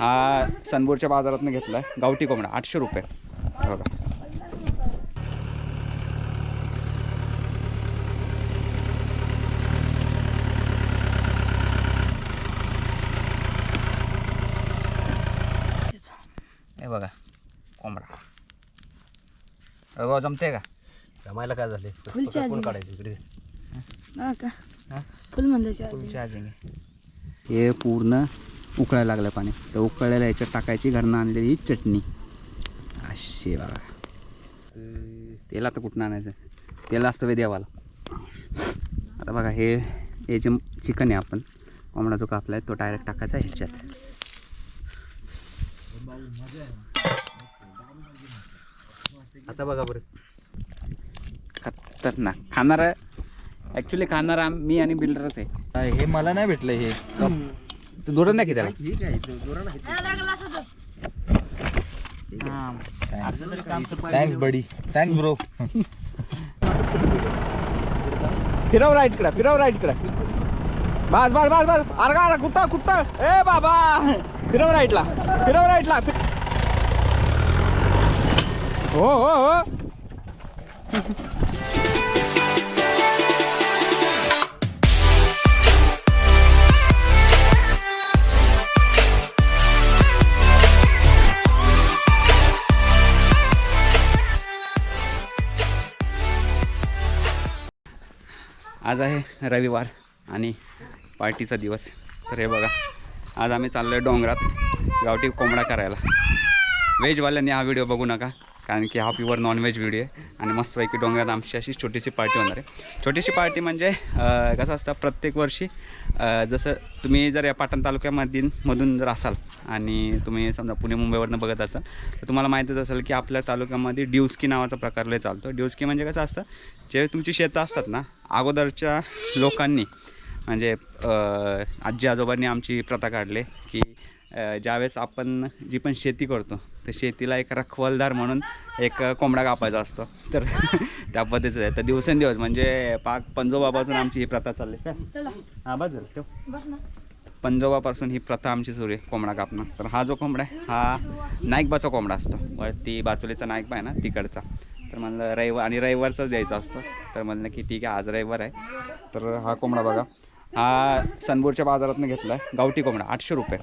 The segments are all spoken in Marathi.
हा सनपूरच्या बाजारातून घेतला आहे गावठी कोंबडा आठशे रुपये. हे बघा. हे बघा कोंबडा. अरे बाबा जमते का? जमायला काय झाले फुल कोण. काढायचं इकडे. हा का? फुल म्हणजे फुल चार्जिंग हे पूर्ण उकळायला लागलं पाणी. तर उकळलेल्या ह्याच्यात टाकायची घरनं आणलेली ही चटणी. अशी बघा तेल आता कुठून आणायचं? तेल असतं वे देवाला. आता बघा हे हे जे चिकन आहे आपण कोंबडा जो कापला आहे तो डायरेक्ट टाकायचा ह्याच्यात. आता बघा बरं. खतरनाक. खाणारा ॲक्च्युली खाणारा मी आणि बिल्डरच आहे. हे मला नाही भेटलं हे. तू दोरत नाही की त्याला ठीक आहे जोरा नाही थँक्स बडी थँक्स ब्रो फिरव राईटकडे फिरव राईटकडे. बस बस बस बस. अरे अरे कुठं कुठं? ए बाबा! फिरव राईटला फिरव राईटला फि- हो हो हो. आज आहे रविवार आणि पार्टीचा दिवस. तर हे बघा आज आम्ही चाललो आहे डोंगरात गावठी कोंबडा करायला. व्हेजवाल्यांनी हा व्हिडिओ बघू नका. कारण की हा प्युअर नॉनव्हेज व्हिडिओ आहे आणि मस्तपैकी डोंगरात आमची अशी छोटीशी पार्टी होणार आहे. छोटीशी पार्टी म्हणजे कसं असतं प्रत्येक वर्षी जसं तुम्ही जर या पाटण तालुक्यामधील मधून जर असाल आणि तुम्ही समजा पुणे मुंबईवरनं बघत असाल तर तुम्हाला माहितीच असेल की आपल्या तालुक्यामध्ये ड्युस्की नावाचा प्रकार लय चालतो. ड्युस्की म्हणजे कसं असतं जे तुमची शेतं असतात ना अगोदरच्या लोकांनी म्हणजे आजी आजोबांनी आमची प्रथा काढली की ज्यावेळेस आपण जी पण शेती करतो तर शेतीला एक रखवलदार म्हणून एक कोंबडा कापायचा असतो. तर त्या पद्धतीचं आहे. तर दिवसेंदिवस म्हणजे पाक पंजोबापासून आमची ही प्रथा चालली. चला. हां बस ठेव. बस ना. पंजोबापासून ही प्रथा आमची सुरू आहे कोंबडा कापणं. तर हा जो कोंबडा आहे हा नाईकबाचा कोंबडा असतो. वरती बाचुलीचा नाईकबा आहे ना तिकडचा. तर म्हणलं रविवार आणि रविवारचाच द्यायचा असतो. तर म्हणलं की ठीक आहे आज रविवार आहे. तर हा कोंबडा बघा. हा सनपूरच्या बाजारातून घेतला आहे गावठी कोंबडा आठशे रुपये.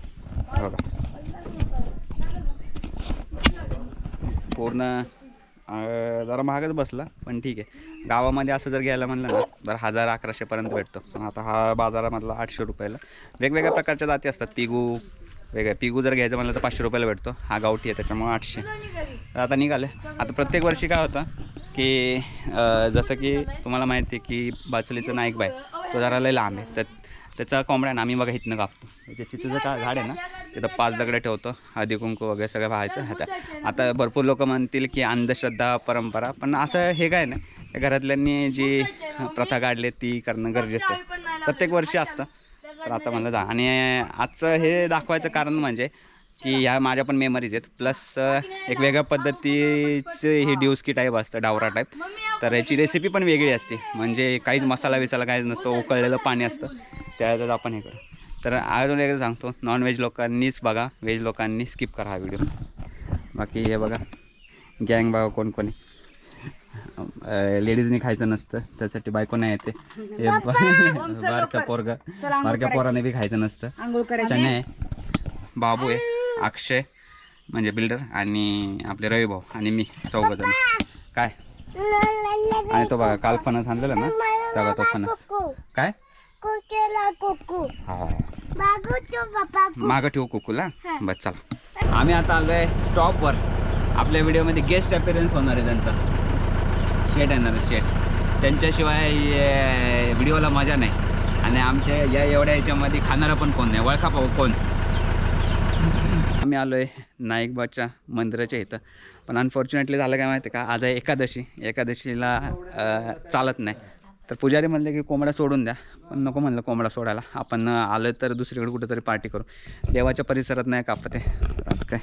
पूर्ण जरा महागच बसला पण ठीक आहे. गावामध्ये असं जर घ्यायला म्हणलं ना तर हजार अकराशेपर्यंत भेटतो. पण आता हा बाजारामधला आठशे रुपयाला. वेगवेगळ्या प्रकारच्या जाती असतात. पिगू वेगळ्या पिगू जर घ्यायचं म्हणलं तर पाचशे रुपयाला भेटतो. हा गावठी आहे त्याच्यामुळे आठशे. तर आता निघाले. आता प्रत्येक वर्षी काय होतं की जसं की तुम्हाला माहिती आहे की बाचलीचं नाईक बाय तो जरा लय लांब आहे. तर त्याचा कोंबड्या ना आम्ही बघा इथनं कापतो. म्हणजे त्याची तुझं का झाड आहे ना तिथं पाच दगडं ठेवतो हळदी कुंकू वगैरे सगळं व्हायचं. आता आता भरपूर लोक म्हणतील की अंधश्रद्धा परंपरा पण असं हे काय नाही. त्या घरातल्यांनी जी प्रथा काढली ती करणं गरजेचं आहे. प्रत्येक वर्षी असतं. तर आता म्हणलं जा. आणि आजचं हे दाखवायचं कारण म्हणजे की ह्या माझ्या पण मेमरीज आहेत. प्लस एक वेगळ्या पद्धतीचे हे ड्यूस्की टाईप असतं डावरा टाईप तर याची रेसिपी पण वेगळी असते. म्हणजे काहीच मसाला विसाला काहीच नसतं उकळलेलं पाणी असतं. त्याच्यात आपण हे करू. तर अजून एकदा सांगतो नॉनव्हेज लोकांनीच बघा व्हेज लोकांनी स्किप करा हा व्हिडिओ बाकी हे बघा गँग बघा कोण कोणी लेडीजनी खायचं नसतं त्यासाठी बायको नाही येते. हे बारक्या पोरगा बारक्या पोराने बी खायचं नसतं. चने आहे बाबू आहे. अक्षय म्हणजे बिल्डर आणि आपले रवी भाऊ आणि मी चौघजण. काय? आणि तो बघा काल फणस आणलेला ना? तेव्हा तो फणस. काय? मागं ठेवू कुकूला? बस चला. आम्ही आता आलो आहे स्टॉपवर. आपल्या व्हिडिओमध्ये गेस्ट अपिअरन्स होणार आहे त्यांचा. शेट येणार शेट त्यांच्याशिवाय व्हिडिओला मजा नाही. आणि आमच्या या एवढ्या ह्याच्यामध्ये खाणारा पण कोण नाही? वळखा पाहू कोण? आम्ही आलो आहे नाईकबाच्या मंदिराच्या इथं. पण अनफॉर्च्युनेटली झालं काय माहिती आहे का? आज आहे एकादशी. एकादशीला चालत नाही. तर पुजारी म्हणले की कोंबडा सोडून द्या. पण नको म्हणलं कोंबडा सोडायला. आपण आलं तर दुसरीकडे कुठेतरी पार्टी करू. देवाच्या परिसरात नाही कापत आहे. काय?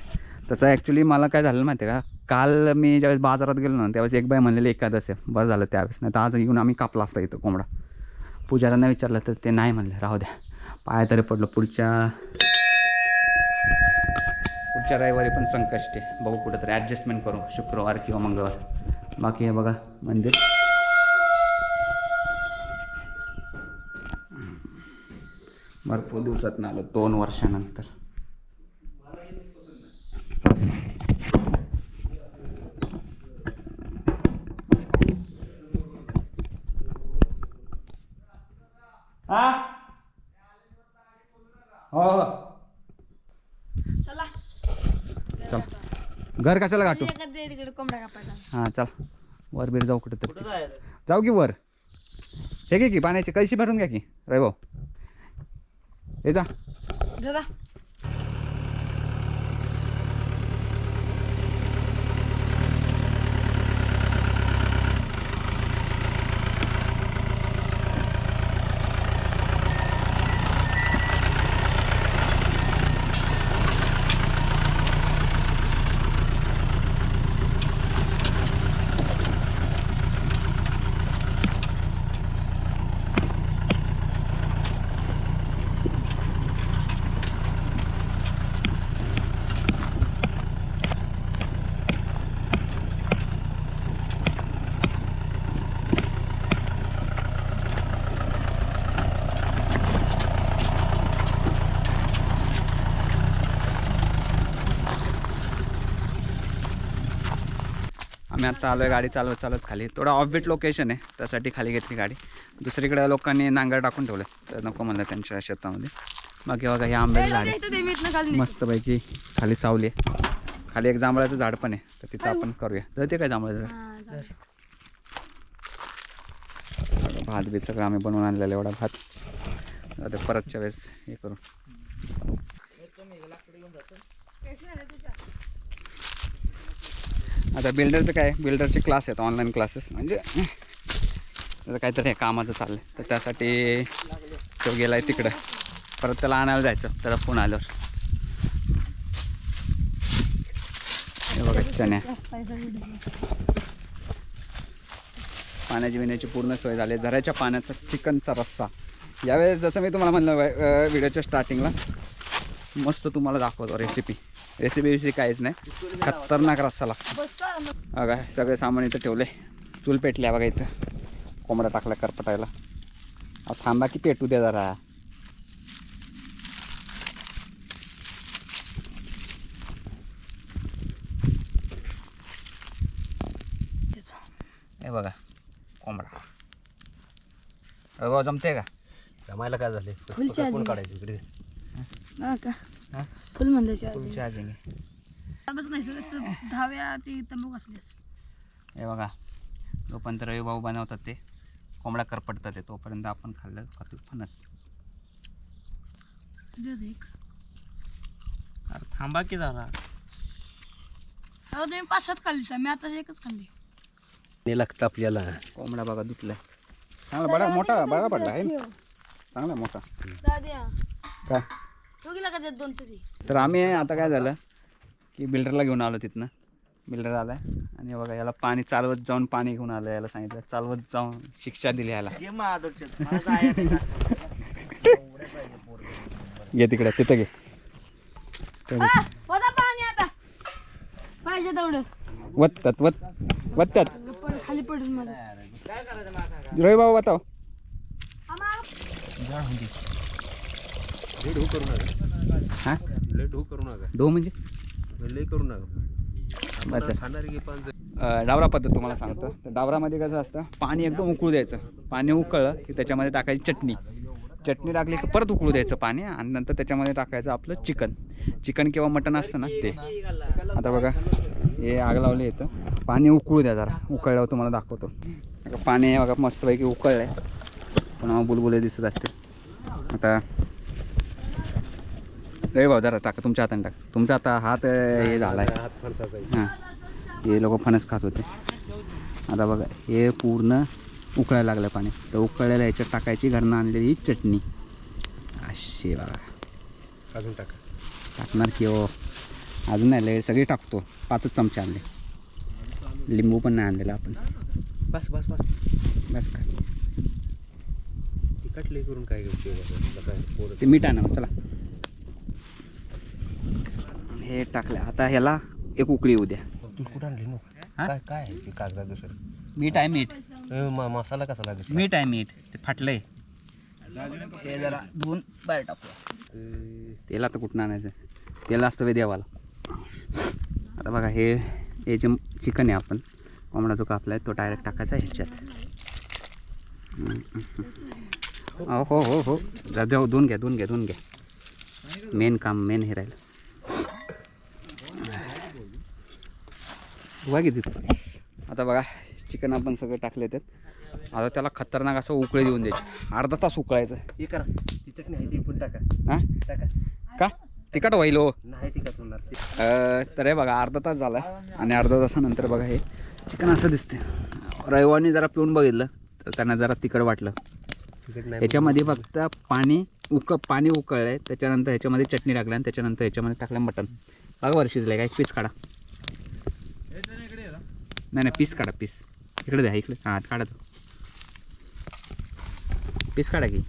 तसं ॲक्च्युली मला काय झालं माहिती आहे का? काल मी ज्यावेळेस बाजारात गेलो ना त्यावेळेस एक बाय म्हणलेली एकादशी आहे. बस झालं त्यावेळेस. नाही तर आज येऊन आम्ही कापला असता इथं कोंबडा. पुजाऱ्यांना विचारलं तर ते नाही म्हणलं. राहू द्या. पाय तरी पडलं. पुढच्या मागच्या रविवारी पण संकष्ट आहे. बघू कुठंतरी ॲडजस्टमेंट करू शुक्रवार किंवा मंगळवार. बाकी हे बघा मंदिर. भरपूर दिवसात ना आलो दोन वर्षानंतर हा हो हो चला चल घर कशाला गाठू? तिकडे कापायचा. हां चल. वर बीर जाऊ कुठं तरी. जाऊ की वर. हे घे की पाण्याची कळशी भरून घ्या की. रे भाऊ हे जा दादा आता आलो आहे गाडी चालवत चालत खाली. थोडं ऑफबीट लोकेशन आहे त्यासाठी खाली घेतली गाडी. दुसरीकडे लोकांनी नांगर टाकून ठेवलं. तर नको म्हणलं त्यांच्या शेतामध्ये. बाकी बघा हे आंब्याची झाड. मस्तपैकी खाली सावली आहे. खाली एक जांभळाचं झाड पण आहे. तर तिथं आपण करूया. तर ते काय जांभळाचं झाड? हा, भात बीत सगळं आम्ही बनवून आणलेलं एवढा भात. आता परतच्या वेळेस हे करू. आता बिल्डरचं काय? बिल्डरचे क्लास आहेत ऑनलाईन क्लासेस म्हणजे त्याचं काहीतरी हे कामाचं चाललं आहे तर त्यासाठी तो गेला आहे तिकडं. परत त्याला आणायला जायचं. त्याला फोन आल्यावर. हे बघा चण्या. पाण्याची पिण्याची पूर्ण सोय झाली. झऱ्याच्या पाण्याचा चिकनचा रस्सा. यावेळेस जसं मी तुम्हाला म्हणलं व्हिडिओच्या स्टार्टिंगला मस्त तुम्हाला दाखवतो रेसिपी रेसिपी विषयी काहीच नाही. खतरनाक रस्सा लागतो बसतो आता मग. बघा सगळे सामान इथं ठेवले. चूल पेटल्या बघा इथं. कोंबड्या टाकल्या करपटायला. थांबा की पेटू द्या जरा. हे बघा कोंबडा. अरे जमते का? जमायला काय झाले? काढायचं इकडे का? फुल बस नाही सर दहाव्या ती असलीस हे बघा जोपर्यंत रविभाऊ बनवतात ते कोंबड्या करपटतात ते तोपर्यंत आपण खाल्लं खातो फणस. एक. अरे थांबा की जरा. अहो तुम्ही पाच सात खाल्ली सर. मी आता एकच खाल्ली. नाही लागतं आपल्याला. कोंबडा बघा धुतलाय. चांगला बडा मोठा बडा पडला आहे ना? चांगला मोठा. दाद्या काय? दोन तरी. तर आम्ही आता काय झालं की बिल्डरला घेऊन आलो तिथनं. बिल्डर आलाय. आणि बघा याला पाणी चालवत जाऊन पाणी घेऊन आलं याला सांगितलं चालवत जाऊन शिक्षा दिली याला. घे तिकडे तिथं घे. पाहिजे तेवढं. वत्तात वत वत्तात. पड- खाली पडून मला रवी भाऊ बताव लेट करू नका. हां? लेट करू नका. डो म्हणजे? लय करू नका. बस आम्हाला खाणार की पण अ, डावरा पद्धत तुम्हाला सांगतो. तर डावरामध्ये कसं असतं पाणी एकदम उकळू द्यायचं. पाणी उकळलं की त्याच्यामध्ये टाकायची चटणी. चटणी टाकली की परत उकळू द्यायचं पाणी आणि नंतर त्याच्यामध्ये टाकायचं आपलं चिकन. चिकन किंवा मटण असतं ना ते. आता बघा हे आग लावले येतं पाणी उकळू द्या जरा. उकळल्यावर तुम्हाला दाखवतो. पाणी हे बघा मस्तपैकी उकळलं आहे पुन्हा बुलबुले दिसत असते आता रे भाऊ जरा टाका तुमच्या हाताने टाका. तुमचा आता हात हे झाला आहे हात फणसाचा हां. हे लोक फणस खात होते. आता बघा हे पूर्ण उकळायला लागलं पाणी. तर उकळलेल्या ह्याच्यात टाकायची घरनं आणलेली चटणी. अशी बघा अजून टाका. टाकणार की हो. अजून नाही लय सगळी टाकतो. पाचच चमचे आणले. लिंबू पण नाही आणलेला आपण. बस बस बस. बस का तिखट लय करून काय करते ते मीठ आणा चला. हे टाकलं. आता ह्याला एक उकळी येऊ द्या. तू कुठं आणली नो? हा? काय काय आहे ते कागदा दुसरं? मीठ आहे मीठ. ए, म- मसाला कसा लागेल? मीठ आहे मीठ. ते फाटलंय. हे जरा धुवून बाहेर टाकू तेल आता कुठं आणायचं? तेल असतं वे देवाला. आता बघा हे हे जे चिकन आहे आपण कोंबडा जो कापला आहे तो डायरेक्ट टाकायचा ह्याच्यात. हो हो हो. हो जा देऊ धुवून घ्या धुवून घ्या धुवून घ्या. मेन काम मेन हे राहिलं. धुवा किती आता बघा चिकन आपण सगळं टाकले त्यात आता त्याला खतरनाक असं उकळी देऊन द्यायची. अर्धा तास उकळायचं. हे करा. ती चटणी आहे ती पण टाका. हां? टाका. का? तिखट होईल हो. नाही टिकत होणार तर हे बघा अर्धा तास झाला. आणि अर्धा तासानंतर बघा हे चिकन असं दिसते रविवारने जरा पिऊन बघितलं तर त्यांना जरा तिखट वाटलं. तिखट नाही ह्याच्यामध्ये फक्त पाणी उक पाणी उकळलं आहे त्याच्यानंतर ह्याच्यामध्ये चटणी टाकलं आणि त्याच्यानंतर ह्याच्यामध्ये टाकलं मटण. बघा वर शिजलं का एक पीस काढा. नाही नाही पीस काढा पीस इकडे द्या इकडे. हां काढा तो. पीस काढा की.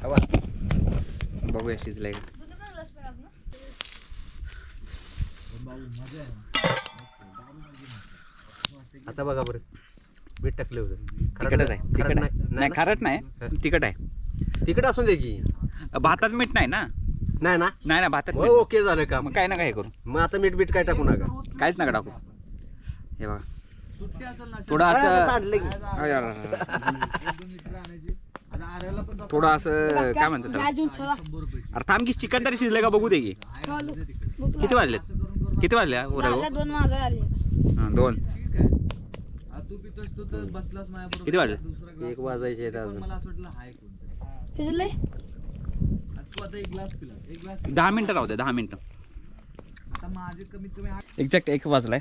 खावा. बघूया शिजलंय का. आता बघा बरं. मीठ टाकले होतं तिखटच आहे नाही-? खारट नाही तिखट आहे. तिखट असून दे की. भातात मीठ नाही ना? नाही ना? नाही ना भातात मग. ओके झालं का मग काय ना काय करू. मग आता मीठ बीठ काय टाकू नका? काहीच नका टाकू. हे बघा. थोडं असं काढलं की. अरे, अरे, अरे. थोडं असं काय म्हणतात त्याला? अजून चला. अरे थांब की चिकन तरी शिजलं का बघू दे की. किती किती वाजले हा? उरा- लागल्या दोन माझा आली दोन. किती वाजले? एक वाजायचे आहेत अजून. शिजले दहा मिनटं राहू दे दहा मिनटं. एक्झॅक्ट एक वाजलाय.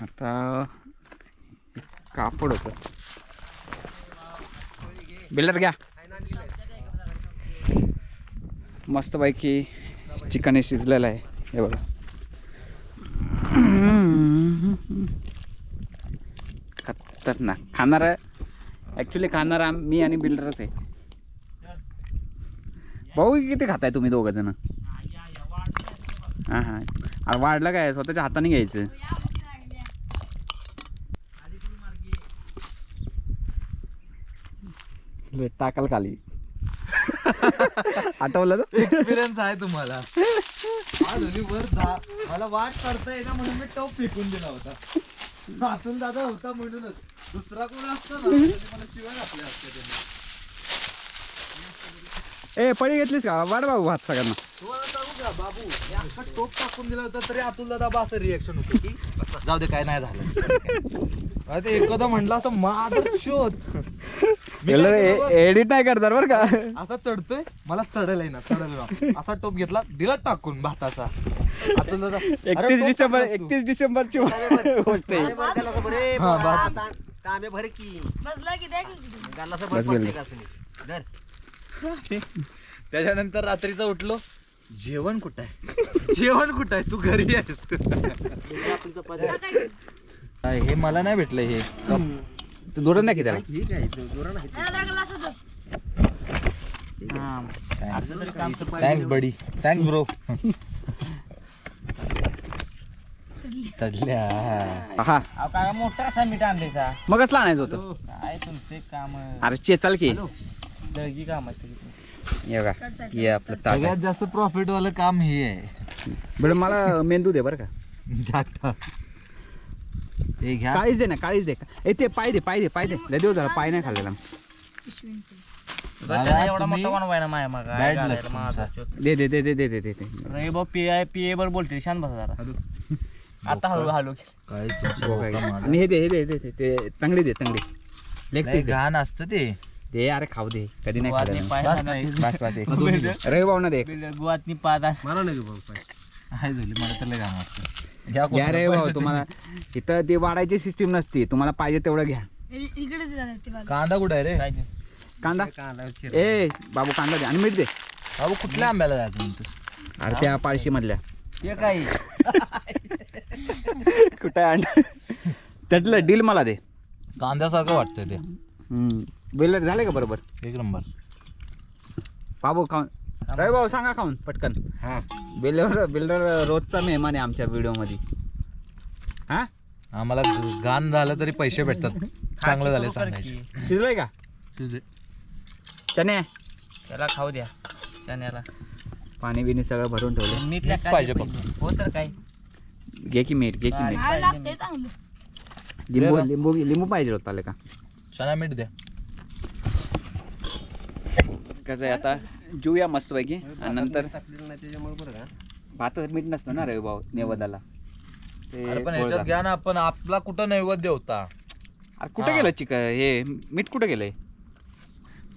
आता कापड होतं. बिल्डर घ्या. मस्तपैकी चिकन हे शिजलेलं आहे. हे बघा. खतरनाक. खाणारा ॲक्च्युली खाणारा मी आणि बिल्डरच आहे. भाऊ किती खाताय तुम्ही दोघं जण? हां हां. अरे वाढलं काय? स्वतःच्या हाताने घ्यायचं. टाकाल खाली. आठवलं तर? एक्सपिरियन्स आहे तुम्हाला. आज होली वर जा. मला वाट काढता येईना म्हणून मी टॉप फेकून दिला होता. असून दादा होता म्हणूनच. दुसरा कोण असता ना मला शिवाय घातल्या असत्या त्यांनी. ए पळी घेतलीस का वाढ बाबू हात सगळ्यांना तुम्हाला सांगू का बाबू हे अख्खा टोप टाकून दिला होता तरी अतुल दादा बा असं रिएक्शन होतं की जाऊ दे काय नाही झालं अरे ते एखादा म्हणलं असं मादर शोध मी काय केलं बघ, एडिट नाही करतात बरं का असा चढतोय मला चढायला ना चढायला असा टोप घेतला दिला टाकून भाताचा अतुल दादा अरे एकतीस टोप डिसेंबर टाकलास तू. एकतीस डिसेंबरची गोष्ट आहे हा, बाप. तांबे भर की बसला की द्या की किती. गालाचं बस भर गेलं. पडते का असं नाही? धर. त्याच्यानंतर रात्रीचं उठलो. जेवण कुठं आहे? जेवण कुठं आहे? तू घरी आहेस. हे मला नाही भेटलं हे. तू दोरं नाही की त्याला? ठीक आहे तो जोरा नाही. त्याला लागला असं थँक्स बडी थँक्स ब्रो चढल्या. हा. काय मोठा असा मीठ आणलेचा मग कसला आणायचं होतं काय तुमचे काम? अरे चेचाल की. दळगी काम हे बघा हे आपलं ताट सगळ्यात जास्त प्रॉफिट वालं काम हे आहे. बरं मला मेंदू दे बरं का? जाता. हे घ्या. काळीच दे ना काळीच दे. ए ते पाय दे पाय दे पाय दे. लय दिवस झाला पाय नाही खाल्लेला. दादा, एवढा तुम्ही मोठा बनवाय ना माया मग. bad luck तुमचा. दे दे दे दे दे दे दे दे. रे बा पी आय पी ए बर बोलते. शांत बसा जरा. आता हळू हळू तुमचं हो, बोका माझं. आणि हे दे हे दे हे दे ते- ते तंगडी दे तंगडी. लेग लय पीस दे. घाण असतं ते. दे अरे खाऊ दे. कधी नाही गुवातनी खाल्लं. पाय बस नाही बस बस एक. रवी भाऊ ना दे. गुवातनी पाद मला नाही भाऊ पाय. आहे झाली मला तर लय घाण वाटतं. घ्या घ्या रे भाऊ तुम्हाला इथं ती वाढायची सिस्टीम नसती. तुम्हाला पाहिजे तेवढं घ्या. इ- इकडे ते ते. कांदा कुठे आहे रे? काय ते? कांदा. ए बाबू कांदा दे. आणि मीठ दे. बाबू कुठल्या आंब्याला जायचं म्हणतोस? अरे त्या पाळशी मधल्या. हे काय? कुठं आहे अंड? त्यातलं डील मला दे. कांद्यासारखं वाटतंय ते. बिलर झाले का बरोबर? एक नंबर. बाबू खाऊन. रवी भाऊ सांगा खाऊन पटकन. हा. बिल्डर बिल्डर रोजचा मेहमान आहे आमच्या व्हिडिओमध्ये. हा? आम्हाला गाण झालं तरी पैसे भेटतात. चांगलं झालं सांगायचं. शिजलोय का? चने? त्याला खाऊ द्या चण्याला. पाणी बिणी सगळं भरून ठेवलं. मीठ पाहिजे फक्त. हो तर काय? घे की मीठ घे की मीठ. मला लागते चांगलं. लिंबू. लिंबू लिंबू पाहिजे होता का? चना मीठ द्या. कसं आहे आता? जेऊया मस्तपैकी. आणि नंतर भातात मीठ नसतं ना रवी भाऊ नेवदाला ते अरे पण ह्याच्यात. घ्या ना आपण आपला कुठं नैवेद्य होता? अरे कुठं गेलं चिकन हे मीठ कुठं गेलंय?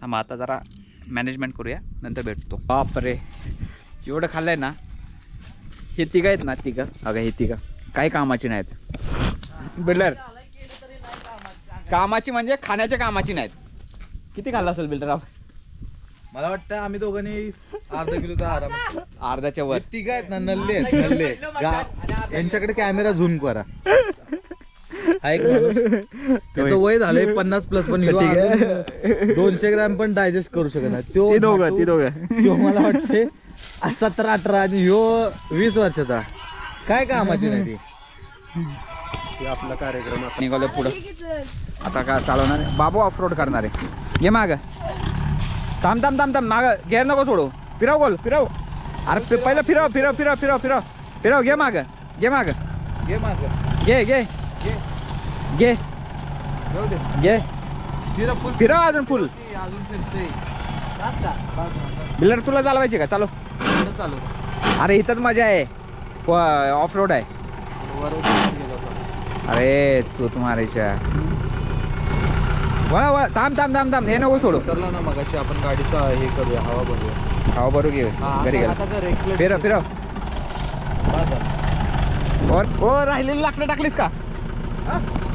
थांबा आता जरा मॅनेजमेंट करूया नंतर भेटतो. बापरे एवढं खाल्लंय ना? हे तिघं आहेत ना तिघं? अगं हे तिघं. काही कामाची नाहीत. बिल्डर कामाची म्हणजे खाण्याच्या कामाची नाहीत. किती खाल्लं असेल बिल्डर? मला वाटतं आम्ही दोघांनी अर्धा किलोचा आराम अर्ध्याच्या वर. तिघ आहेत ना नल्ले आहेत नल्ले गा- यांच्याकडे कॅमेरा झूम करा. हा एक माणूस. त्याचं वय झालंय पन्नास प्लस पण ह्यो अजून दोनशे ग्रॅम पण डायजेस्ट करू शकत नाही. ती दोघं ती दोघं. त्यो मला वाटते सतरा अठरा आणि ह्यो वीस वर्षाचा. काय कामाची नाही ती. निघालो पुढं. आता का चालवणार आहे? बाबू ऑफ रोड करणार आहे. घे माग. थांब थांब थांब थांब. माग गेअर नको सोडू. फिरव गोल फिरव. अरे पहिलं फिरव फिरव फिरव फिरव फिरव. फिरव घे माग. घे माग. घे माग. घे घे. घे. घे. फिरव अजून फुल. अजून फिरते बिल्डर तुला चालवायची का? चालव. चालू अरे इथंच मजा आहे. ऑफ रोड आहे. अरे चूत मारायच्या वळा वळा थांब थांब थांब थांब. हे नको सोडू. उतरला ना मगाशी आपण गाडीचा हे करूया हवा भरूया हवा बरोबर घे हा, घरी गेला. फिरव. फिरव. और ओ राहिलेली लाकडं टाकलीस का?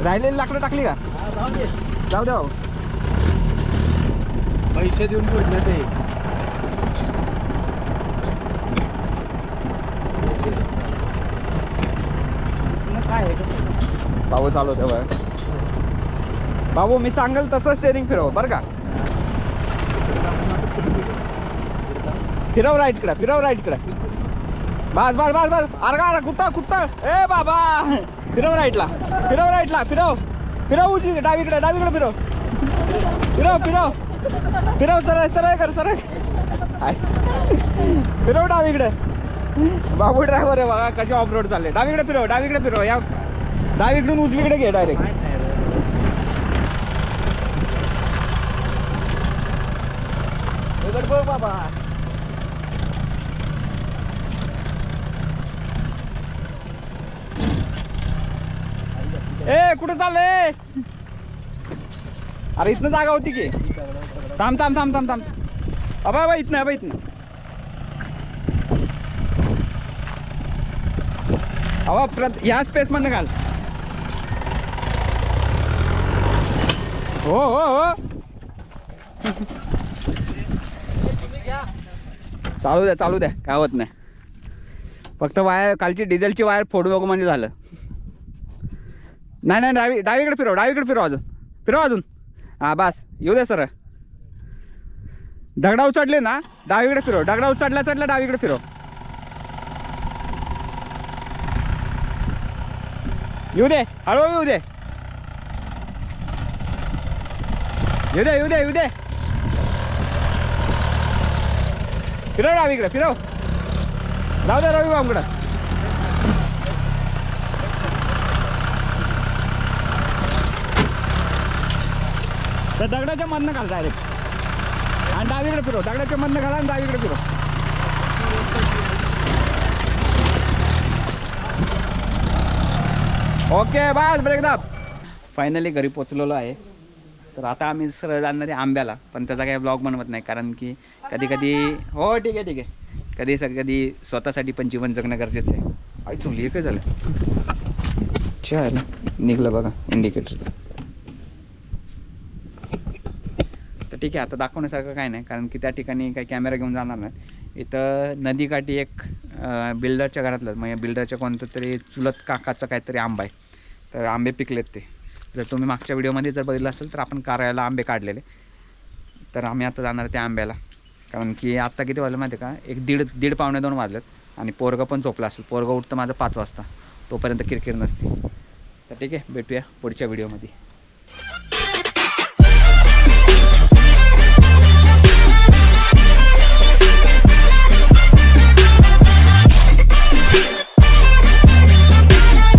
राहिलेली लाकडं टाकली का? जाऊ दे. भाऊ. पैसे देऊन पडले ते. बाबू चालवते बघ. बाबू मी सांगेल तसं स्टेरिंग फिरव बरं का? फिरव राईटकडे फिरव राईटकडे. बस बस बस बस. अरगा अरे कुठं कुठं? ए बाबा! फिरव राईटला फिरव राईटला फिरव. फिरव उजवी डावीकडे डावीकडे फिरव. फिरव फिरव. फिरव सरळ सरळ कर सरळ फिरव डावीकडे. बाबू ड्रायव्हर आहे बघा कसे ऑफ रोड चालले. डावीकडे फिरव डावीकडे फिरव. या. डावीकडून उजवीकडे घे डायरेक्ट बाबा. ए कुठे चालले? अरे इथनं जागा होती की. थांब थांब थांब थांब थांब. अबा अबा इथनं अबा इथनं. अबा प्रत ह्या स्पेस मध्ये घाल. हो हो हो. चालू द्या चालू द्या. काय होत नाही. फक्त वायर कालची डिझेलची वायर फोडू नको म्हणजे झालं. नाही नाही डावी डावीकडे फिरव डावीकडे फिरव अजून. फिरव अजून. हां बस. येऊ द्या सर दगडा उचडले ना डावीकडे फिरव. दगडा उचडला चढला डावीकडे फिरव. येऊ दे हळूहळू येऊ दे. येऊ दे येऊ दे येऊ दे. फिरव डावीकडे फिरव. जाऊ दे रवी बामकडं त्या दगडाच्या मधनं घाल डायरेक्ट आणि डावीकडे फिरव. दगडाच्या मधनं घाला आणि डावीकडे फिरव. ओके बस ब्रेक दाब. फायनली घरी पोचलेलो आहे. तर आता आम्ही सरळ जाणार आहे आंब्याला पण त्याचा काही ब्लॉग बनवत नाही कारण की कधी कधी हो ठीक आहे ठीक आहे. कधी सग कधी स्वतःसाठी पण जीवन जगणं गरजेचं आहे. आई चुकली हे काय झालं. छान निघलं बघा इंडिकेटरचं तर ठीक आहे आता दाखवण्यासारखं काय नाही कारण की त्या ठिकाणी काही कॅमेरा घेऊन जाणार नाही. इथं नदीकाठी एक बिल्डरच्या घरातलं म्हणजे बिल्डरच्या कोणतं तरी चुलत काकाचं काहीतरी आंबा आहे. तर आंबे पिकलेत ते. जर तुम्ही मागच्या व्हिडिओमध्ये जर बघितलं असेल तर आपण कारळ्याला आंबे काढलेले. तर आम्ही आता जाणार त्या आंब्याला. कारण की आत्ता किती वाजलं माहिती आहे का? एक दीड दीड पावणे दोन वाजलेत. आणि पोरगं पण झोपला असेल. पोरगं उठतं माझं पाच वाजता. तोपर्यंत किरकिर नसते. तर ठीक आहे भेटूया पुढच्या व्हिडिओमध्ये.